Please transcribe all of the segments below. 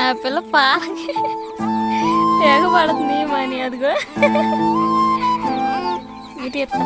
ఆ పిల్ల పాలకి ఎగబడుతుంది మని అదిగో. ఇటు ఎత్తా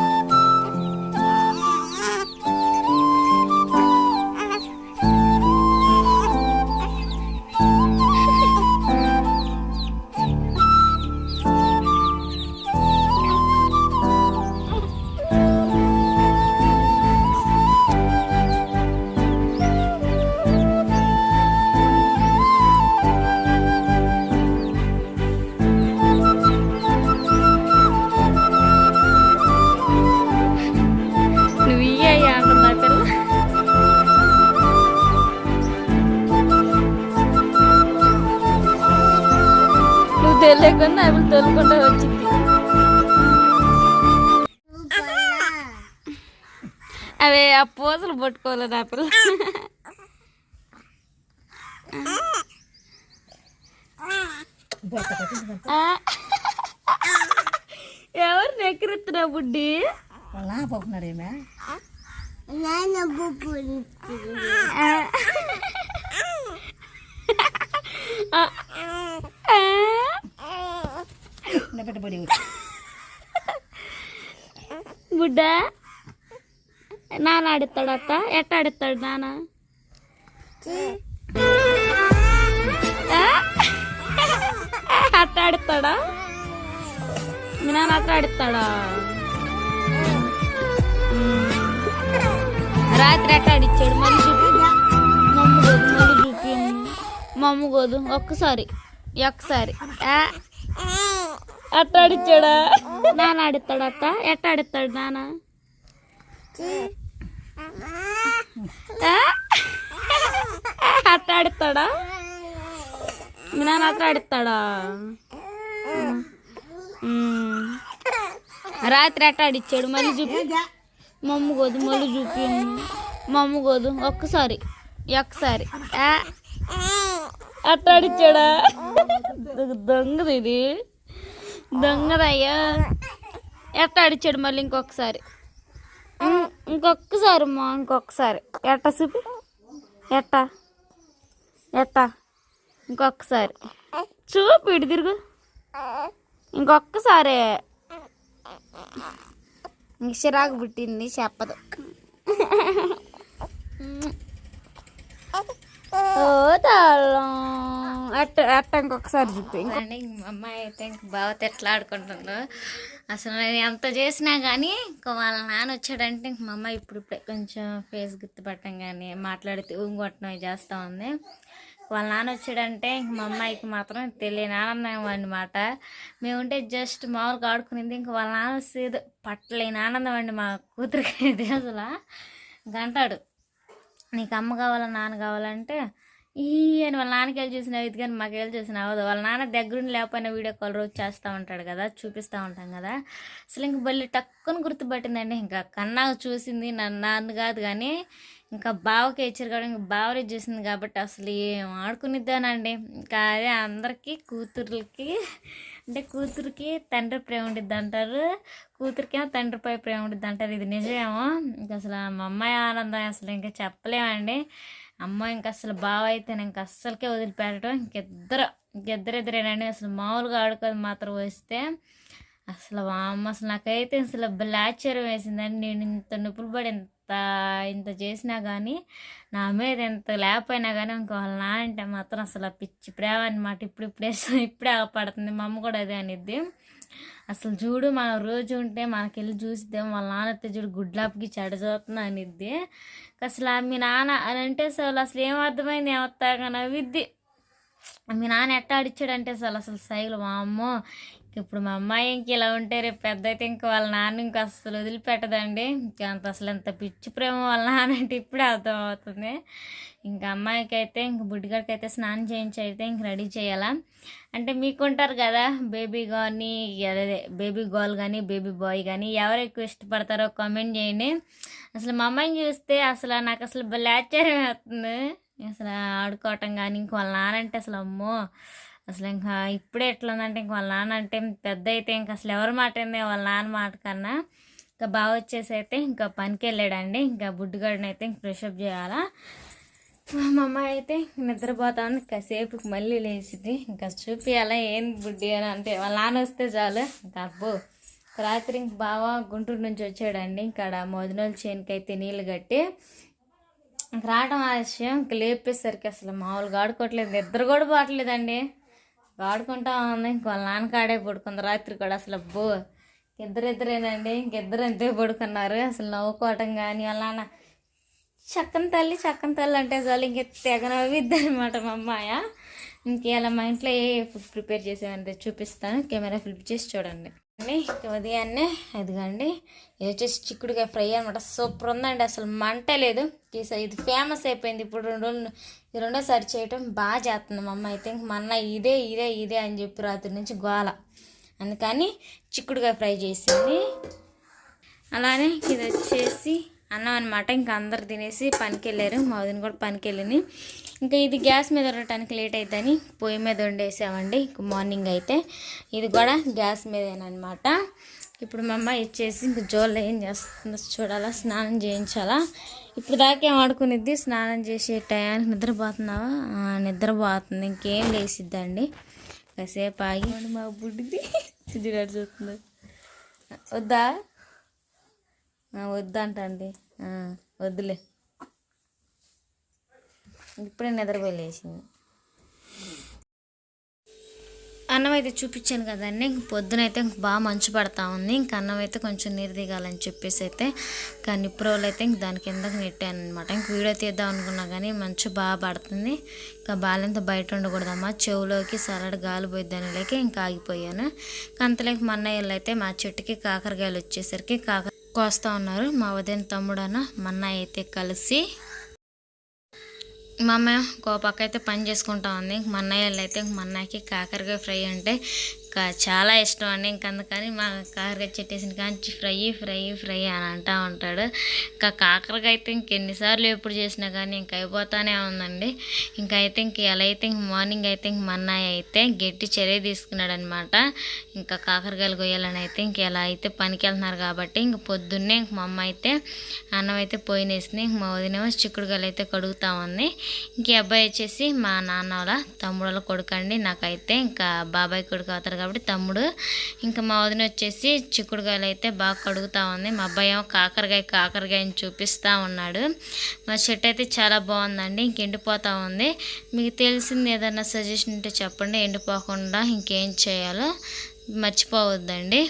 నువ్వు తెలియకుండా ఆ పిల్ల తోలుకుంటూ వచ్చింది అవే ఆ పూసలు పట్టుకోలేదు ఆ పిల్ల. ఎవరు నెక్కరెత్తున్నా బుడ్డి పోకున్నాడేమే. ఆ. పెట్టబడి బుడ్డ? నాన్న ఆడిస్తాడు అత్త? ఎట్ట ఆడిస్తాడు నాన్న? అట్ట ఆడిస్తాడా? మీ నాన్న అట్ట ఆడిస్తాడా? రాత్రి ఎట్ట ఆడిచ్చాడు? మళ్ళీ చూపి. మమ్మ గోదు మళ్ళీ చూపి. మమ్మ గోదు ఒక్కసారి ఒక్కసారి. అట్ట ఆడిచ్చాడా? నాన్న ఆడిస్తాడట ఎట్ట ఆడిస్తాడు నాన్న? అట్ట ఆడిస్తాడా? మీ నాన్న అట్ట ఆడిస్తాడా. రాత్రి అట్ట ఆడిచ్చాడు మళ్ళీ చూపి. మమ్మ గోదు మళ్ళీ చూపి. మమ్మ గోదు ఒక్కసారి ఒక్కసారి? అట్ట ఆడిచ్చాడా? దొంగది ఇది. దొంగదయ్యా. ఎట్ట అడిచాడు మళ్ళీ ఇంకొకసారి? ఇంకొకసారి అమ్మా ఇంకొకసారి. ఎట్ట చూపి ఎట్ట? ఎట్ట? ఇంకొకసారి. చూపి ఇటు తిరుగు. ఇంకొకసారి. చిరాకు పుట్టింది చెప్పదు. ఓ తాళం. అట్ట అట్ట ఇంకొకసారి చెప్పి. అండి మా అమ్మాయి అయితే ఇంక బావతో ఎట్లా ఆడుకుంటుందో. అసలు నేను ఎంత చేసినా కానీ ఇంక వాళ్ళ నాన్న వచ్చాడంటే ఇంక మా అమ్మాయి ఇప్పుడిప్పుడే కొంచెం ఫేస్ గుర్తుపట్టడం కానీ మాట్లాడితే ఊంగొట్టడం చేస్తూ ఉంది. వాళ్ళ నాన్న వచ్చాడంటే ఇంక మా అమ్మాయికి మాత్రం తెలియని ఆనందం అనమాట మేముంటే జస్ట్ మామూలుగా ఆడుకునేది ఇంక వాళ్ళ నాన్న వస్తే పట్టలేని ఆనందం అండి మా కూతురికి. అయితే అసలు గంటాడు. నీకు అమ్మ కావాలా నాన్న కావాలంటే ఈ అని వాళ్ళ నాన్నకి వెళ్ళి చూసిన ఇది కానీ మాకు వెళ్ళి చూసిన అవ్వదు. వాళ్ళ నాన్న దగ్గరుండి లేకపోయినా వీడియో కాల్ రోజు చేస్తూ ఉంటాడు కదా చూపిస్తూ ఉంటాం కదా. అసలు ఇంక బల్లి టక్కుని గుర్తుపట్టిందండి. ఇంకా కన్నా చూసింది నన్ను నాన్న కాదు కానీ ఇంకా బావకి ఇచ్చారు కాబట్టి ఇంకా బావరే చూసింది కాబట్టి అసలు ఏం ఆడుకునిద్దానండి ఇంకా అదే అందరికీ కూతుర్లకి అంటే కూతురికి తండ్రి ప్రేమ ఉండిద్ది అంటారు. కూతురికేమో తండ్రిపై ప్రేమ ఉండిద్ది అంటారు. ఇది నిజమేమో. ఇంకా అసలు మా అమ్మాయి ఆనందం అసలు ఇంకా చెప్పలేమండి. అమ్మ ఇంక అసలు బావ అయితే ఇంక అస్సలకే వదిలిపెట్టడం ఇంకిద్దరు ఇంకిద్దరిద్దరేనండి అసలు మామూలుగా ఆడుకోదు మాత్రం వస్తే అసలు మా అమ్మ అసలు నాకైతే అసలు ఆశ్చర్యం వేసిందండి. నేను ఇంత నొప్పులు పడి ఎంత ఇంత చేసినా కానీ నా మీద ఎంత లేకపోయినా కానీ ఇంకోళ్ళ నా అంటే మాత్రం అసలు పిచ్చి ప్రేమ అనమాట ఇప్పుడు ఇప్పుడే ఇప్పుడే పడుతుంది మా అమ్మ కూడా అదే అనిద్ది. అసలు చూడు మనం రోజు ఉంటే మనకెళ్ళి చూసిద్దాం వాళ్ళ నాన్నతో చూడు గుడ్లాప్కి చెడజోతున్నా అనిద్ది. అసలు మీ నాన్న అని అంటే అసలు అసలు ఏం అర్థమైంది? ఏమొత్తాగా నవ్విద్ది. మీ నాన్న ఎట్ట ఆడిచ్చాడంటే అసలు అసలు సైలు మా అమ్మో! ఇప్పుడు మా అమ్మాయి ఇంక ఇలా ఉంటే రేపు పెద్ద అయితే ఇంకా వాళ్ళ నాన్న ఇంకా అసలు వదిలిపెట్టదండి. ఇంకా అంత అసలు ఎంత పిచ్చి ప్రేమ వాళ్ళ నాన్న అంటే ఇప్పుడే అర్థమవుతుంది. ఇంకా అమ్మాయికి అయితే ఇంక బుడ్డిగాడికి అయితే స్నానం చేయించి అయితే ఇంక రెడీ చేయాలా? అంటే మీకుంటారు కదా బేబీ కానీ అదే బేబీ గర్ల్ కానీ బేబీ బాయ్ కానీ ఎవరు ఎక్కువ ఇష్టపడతారో కామెంట్ చేయండి. అసలు మా అమ్మాయిని చూస్తే అసలు నాకు అసలు భలే అవుతుంది అసలు ఆడుకోవటం కానీ ఇంక వాళ్ళ నాన్న అంటే అసలు అమ్మో! అసలు ఇంకా ఇప్పుడే ఎట్లా ఉందంటే ఇంక వాళ్ళ నాన్న అంటే పెద్ద అయితే ఇంక అసలు ఎవరి మాట ఏంది? వాళ్ళ నాన్న మాట కన్నా ఇంకా బాగా వచ్చేసి అయితే ఇంకా పనికి వెళ్ళాడండి. ఇంకా బుడ్డుగాడిని అయితే ఇంక ఫ్రెషప్ చేయాలా. మా అమ్మ అయితే నిద్రపోతా ఉంది కాసేపు మళ్ళీ లేచింది ఇంకా చూపియాలా ఏం బుడ్డి అని అంటే వాళ్ళ నాన్న వస్తే చాలు. ఇంకా అబ్బో. రాత్రి ఇంక బాగా గుంటూరు నుంచి వచ్చాడండి. ఇక్కడ మోదినోళ్ళ చేనుకి అయితే నీళ్ళు కట్టి ఇంక రావడం ఆలస్యం. ఇంక లేపేసరికి అసలు మామూలుగా ఆడుకోవట్లేదు. నిద్ర కూడా పోవట్లేదండి. ఆడుకుంటా ఉంది. ఇంకో నాన్న కాడే పడుకుంది రాత్రి కూడా అసలు అబ్బో. ఇద్దరిద్దరేనండి. ఇంకిద్దరు అంతే పడుకున్నారు. అసలు నవ్వుకోవటం కానీ అలా చక్కని తల్లి చక్కని తల్లి అంటే చాలు ఇంక తెగ నవ్విద్ది అనమాట మా అమ్మాయ. ఇంకేలా మా ఇంట్లో ఏ ఫుడ్ ప్రిపేర్ చేసామంటే చూపిస్తాను. కెమెరా ఫ్లిప్ చేసి చూడండి. అండి ఉదయాన్నే అదిగండి ఇది వచ్చేసి చిక్కుడుకాయ ఫ్రై అనమాట సూపర్ ఉందండి అసలు మంట లేదు. ఈ- ఇది ఫేమస్ అయిపోయింది ఇప్పుడు రెండు రోజులు రెండోసారి చేయటం బాగా చేస్తుంది మా అమ్మ అయితే. ఇంక మా అన్న ఇదే ఇదే ఇదే అని చెప్పి రాత్రి నుంచి గోల. అందుకని చిక్కుడుకాయ ఫ్రై చేసింది. అలానే ఇది వచ్చేసి అన్నం అనమాట ఇంకా అందరు తినేసి పనికి వెళ్ళారు మా వదిన కూడా పనికి వెళ్ళింది ఇంకా ఇది గ్యాస్ మీద ఉండటానికి లేట్ అవుతుందని పొయ్యి మీద వండేసామండి. మార్నింగ్ అయితే. ఇది కూడా గ్యాస్ మీదేనమాట ఇప్పుడు మా అమ్మ ఇచ్చేసి ఇంక జోల్లో ఏం చేస్తుందో చూడాలా స్నానం చేయించాలా. ఇప్పుడు దాకా ఏం ఆడుకునిద్ది? స్నానం చేసే టయానికి నిద్రపోతున్నావా? నిద్రపోతుంది. ఇంకేం లేసిద్దండి కాసేపు ఆగి. మా బుడ్డిది. చూడాడు చూస్తుంది వద్దా? ఆ, వద్దంటండి ఆ, వద్దులే. ఇప్పుడే నిద్రపోయలేసింది అన్నం అయితే చూపించాను కదండి ఇంక పొద్దునైతే ఇంక బాగా మంచు పడతా ఉంది. ఇంక అన్నం అయితే కొంచెం నీరు దిగాలని చెప్పేసి అయితే ఇంకా నిప్పురోలు అయితే ఇంక దాని కిందకి నెట్టాను అనమాట ఇంక వీడియో తీద్దాం అనుకున్నా కానీ మంచు బాగా పడుతుంది. ఇంకా బాలెంత బయట ఉండకూడదమ్మా. చెవులోకి సరడ గాలి పోయిద్దని లేక ఇంకా ఆగిపోయాను. ఇంక అంతలేక మా అన్నయ్యలు అయితే మా చెట్టుకి కాకరకాయలు వచ్చేసరికి కాకర కోస్తా ఉన్నారు. మా వదిన తమ్ముడన మా అన్నయ్య అయితే కలిసి మా అమ్మ ఇంకో పక్క అయితే పని చేసుకుంటా ఉంది. మా అన్నయ్య అయితే మా అన్నయ్యకి కాకరకాయ ఫ్రై అంటే ఇంకా చాలా ఇష్టం అండి. ఇంక అందుకని మా కాకరకాయ చెట్టేసిన కాంచి ఫ్రై ఫ్రై ఫ్రై అని అంటూ ఉంటాడు. ఇంకా కాకరకాయ అయితే ఇంకెన్నిసార్లు ఎప్పుడు చేసినా కానీ ఇంక అయిపోతానే ఉందండి. ఇంకా అయితే ఇంక ఎలా అయితే ఇంక మార్నింగ్ అయితే ఇంక మన్నాయి అయితే గట్టి చర్య తీసుకున్నాడు అనమాట ఇంకా కాకరకాయలు కొయ్యాలని అయితే ఇంక ఎలా అయితే పనికి వెళ్తున్నారు కాబట్టి ఇంక పొద్దున్నే ఇంక మా అమ్మ అయితే అన్నం అయితే పోయినేసింది ఇంక మా వదినేమో చిక్కుడుకాయలు అయితే కడుగుతా ఉంది. ఇంక అబ్బాయి వచ్చేసి మా నాన్న వాళ్ళ తమ్ముడు వాళ్ళ కొడుకండి నాకైతే ఇంకా బాబాయ్ కొడుకు అవుతారు కాబట్టి తమ్ముడు ఇంకా మా వదిన వచ్చేసి చిక్కుడుకాయలు అయితే బాగా కడుగుతా ఉంది. మా అబ్బాయి ఏమో కాకరకాయ కాకరకాయని చూపిస్తూ ఉన్నాడు. మా చెట్టు అయితే చాలా బాగుందండి ఇంక ఎండిపోతూ ఉంది. మీకు తెలిసింది ఏదైనా సజెషన్ ఉంటే చెప్పండి ఎండిపోకుండా ఇంకేం చేయాలో మర్చిపోవద్దండి.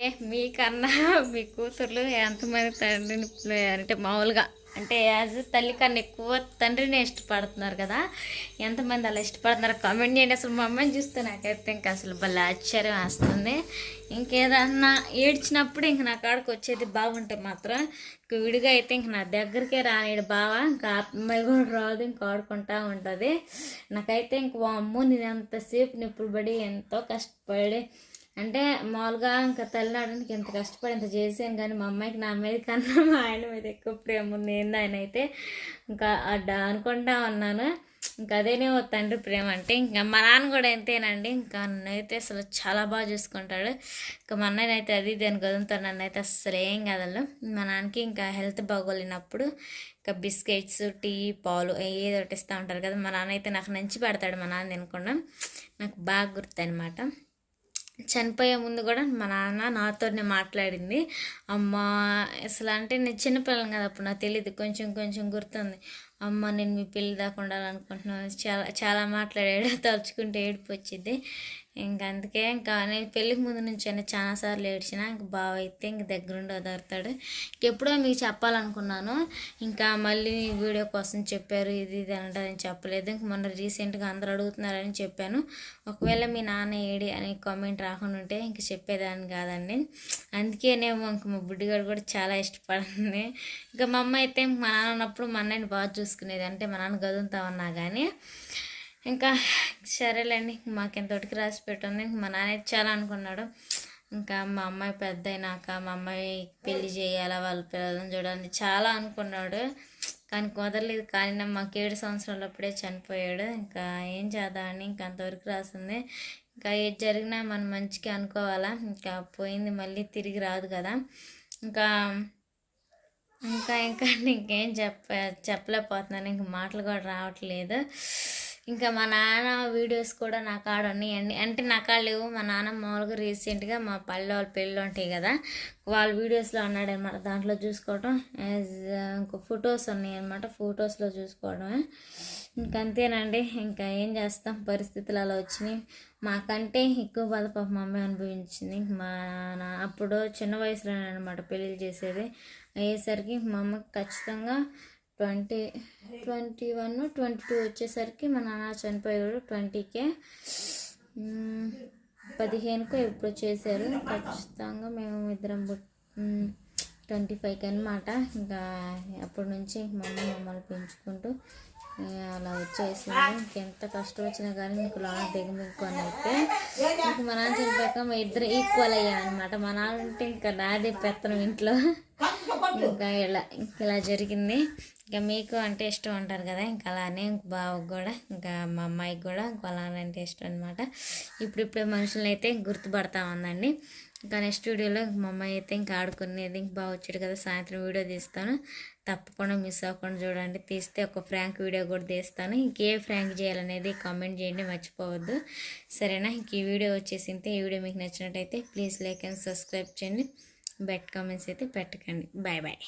ఏ, మీకన్నా మీ కూతుర్లు ఎంతమంది తండ్రిని అంటే మామూలుగా అంటే యాజ్ తల్లి కన్నా ఎక్కువ తండ్రినే ఇష్టపడుతున్నారు కదా ఎంతమంది అలా ఇష్టపడుతున్నారు కామెంట్ చేయండి. అసలు మా అమ్మని చూస్తే నాకైతే ఇంకా అసలు భలే ఆశ్చర్యం వేస్తుంది. ఇంకేదన్నా ఏడ్చినప్పుడు ఇంక నా కాడకు వచ్చేది బాగుంటే మాత్రం ఇంక విడిగా అయితే ఇంక నా దగ్గరికే రానేడు బావ. ఇంకా అమ్మాయి కూడా రాదు ఇంకా ఆడుకుంటా ఉంటుంది. నాకైతే ఇంక అమ్మ నేను ఎంతసేపు నిప్పులు పడి ఎంతో కష్టపడి అంటే మామూలుగా ఇంకా తల్లినాడానికి ఎంత కష్టపడి ఎంత చేసాను కానీ మా అమ్మాయికి నా మీద కన్నా మా ఆయన మీద ఎక్కువ ప్రేమ ఉంది. ఏంది ఆయన అయితే ఇంకా అడ్డ అనుకుంటా ఉన్నాను. ఇంకా అదేనే ఓ తండ్రి ప్రేమ అంటే ఇంకా మా నాన్న కూడా ఎంతేనండి. ఇంకా నన్నైతే అసలు చాలా బాగా చూసుకుంటాడు. ఇంకా మా అన్నయ్య అయితే అది దాని అని కదులుతాడు నన్ను అయితే అసలు ఏం కదలు. మా నాన్నకి ఇంకా హెల్త్ బాగోలేనప్పుడు ఇంకా బిస్కెట్స్ టీ పాలు ఏదో ఒకటి ఇస్తూ ఉంటారు కదా. మా నాన్న అయితే నాకు నంచి పెడతాడు మా నాన్న తినకుండా. నాకు బాగా గుర్తు అనమాట చనిపోయే ముందు కూడా మా నాన్న నాతోనే మాట్లాడింది. అమ్మ అసలు అంటే నేను చిన్నపిల్లని కదా అప్పుడు నాకు తెలియదు కొంచెం కొంచెం గుర్తుంది. అమ్మ నేను మీ పెళ్ళి దాకా ఉండాలనుకుంటున్నాను. చాలా చాలా మాట్లాడాడు తలుచుకుంటే ఏడుపు వచ్చింది. ఇంక అందుకే ఇంకా నేను పెళ్ళికి ముందు నుంచి అయినా చాలాసార్లు ఏడ్చిన ఇంక బావ అయితే ఇంక దగ్గరుండి వదరుతాడు ఎప్పుడో మీకు చెప్పాలనుకున్నాను ఇంకా మళ్ళీ వీడియో కోసం చెప్పారు ఇది ఇది అంటారని చెప్పలేదు. ఇంక మొన్న రీసెంట్గా అందరూ అడుగుతున్నారని చెప్పాను. ఒకవేళ మీ నాన్న ఏడి అని కామెంట్ రాకుండా ఉంటే ఇంక చెప్పేదాన్ని కాదండి. అందుకేనేమో ఇంక మా బుడ్డిగాడు కూడా చాలా ఇష్టపడింది. ఇంకా మా అమ్మ అయితే మా నాన్న ఉన్నప్పుడు మా అన్నయ్యని బాగా చూసుకునేది. అంటే మా నాన్న గదులుతా ఉన్నా కానీ ఇంకా సరేలేండి మాకెంతటికి రాసి పెట్టింది. మా నాన్న అయితే చాలా అనుకున్నాడు. ఇంకా మా అమ్మాయి పెద్ద అయినాక మా అమ్మాయి పెళ్ళి చేయాలా వాళ్ళ పిల్లలను చూడాలని చాలా అనుకున్నాడు. కానీ కుదరలేదు. కానీ మాకు ఏడు సంవత్సరాలు అప్పుడే చనిపోయాడు. ఇంకా ఏం చేద్దామని ఇంకా అంతవరకు రాసింది. ఇంకా ఏది జరిగినా మనం మంచిగా అనుకోవాలా. ఇంకా పోయింది మళ్ళీ తిరిగి రాదు కదా. ఇంకా ఇంకా ఇంకా ఇంకేం చెప్ప చెప్పలేకపోతున్నాను. ఇంక మాటలు కూడా రావట్లేదు. ఇంకా మా నాన్న వీడియోస్ కూడా నా కాడ ఉన్నాయండి అంటే నా కాడ లేవు. మా నాన్న మామూలుగా రీసెంట్గా మా పల్లె వాళ్ళ పెళ్ళి ఉంటాయి కదా. వాళ్ళ వీడియోస్లో అన్నాడు అనమాట దాంట్లో చూసుకోవటం యాజ్ ఇంకో ఫొటోస్ ఉన్నాయి అనమాట. ఫొటోస్లో చూసుకోవడమే ఇంకంతేనండి ఇంకా ఏం చేస్తాం? పరిస్థితులు అలా వచ్చినాయి. మాకంటే ఎక్కువ బాధ పాప మా అమ్మాయి అనుభవించింది. మా నా అప్పుడు చిన్న వయసులోనే అనమాట పెళ్ళిళ్ళు చేసేది. అయ్యేసరికి మా అమ్మకి ఖచ్చితంగా twenty twenty one twenty two వచ్చేసరికి మా నాన్న చనిపోయాడు ట్వంటీకే. పదిహేనుకో ఎప్పుడు చేశారు. ఖచ్చితంగా మేము ఇద్దరం ట్వంటీ ఫైవ్కి అనమాట ఇంకా అప్పటి నుంచి మా అమ్మ మమ్మల్ని పెంచుకుంటూ అలా వచ్చేసింది. ఇంకెంత కష్టం వచ్చినా కానీ మీకు లోన దిగమిక్కుని అయితే ఇంక మా నాన్న చనిపోయాక మా ఇద్దరు ఈక్వల్ అయ్యాం అనమాట మా నాన్న ఉంటే ఇంకా నాదే పెత్తనం ఇంట్లో. ఇంకా ఇలా ఇంకా ఇలా జరిగింది. ఇంకా మీకు అంటే ఇష్టం ఉంటారు కదా ఇంకా అలానే బావకు కూడా ఇంకా మా అమ్మాయికి కూడా ఇంకో అలానే అంటే ఇష్టం అనమాట ఇప్పుడిప్పుడే మనుషులను అయితే గుర్తుపడతా ఉందండి. ఇంకా నెక్స్ట్ వీడియోలో మా అమ్మాయి అయితే ఇంకా ఆడుకునేది ఇంక బాగా వచ్చాడు కదా సాయంత్రం వీడియో తీస్తాను. తప్పకుండా మిస్ అవ్వకుండా చూడండి. తీస్తే ఒక ఫ్రాంక్ వీడియో కూడా తీస్తాను. ఇంకే ఫ్రాంక్ చేయాలనేది కామెంట్ చేయండి మర్చిపోవద్దు. సరేనా? ఇంక ఈ వీడియో వచ్చేసింతే ఈ వీడియో మీకు నచ్చినట్టయితే ప్లీజ్ లైక్ అండ్ సబ్స్క్రైబ్ చేయండి. బెట్ కామెంట్స్ అయితే పెట్టకండి. Bye bye.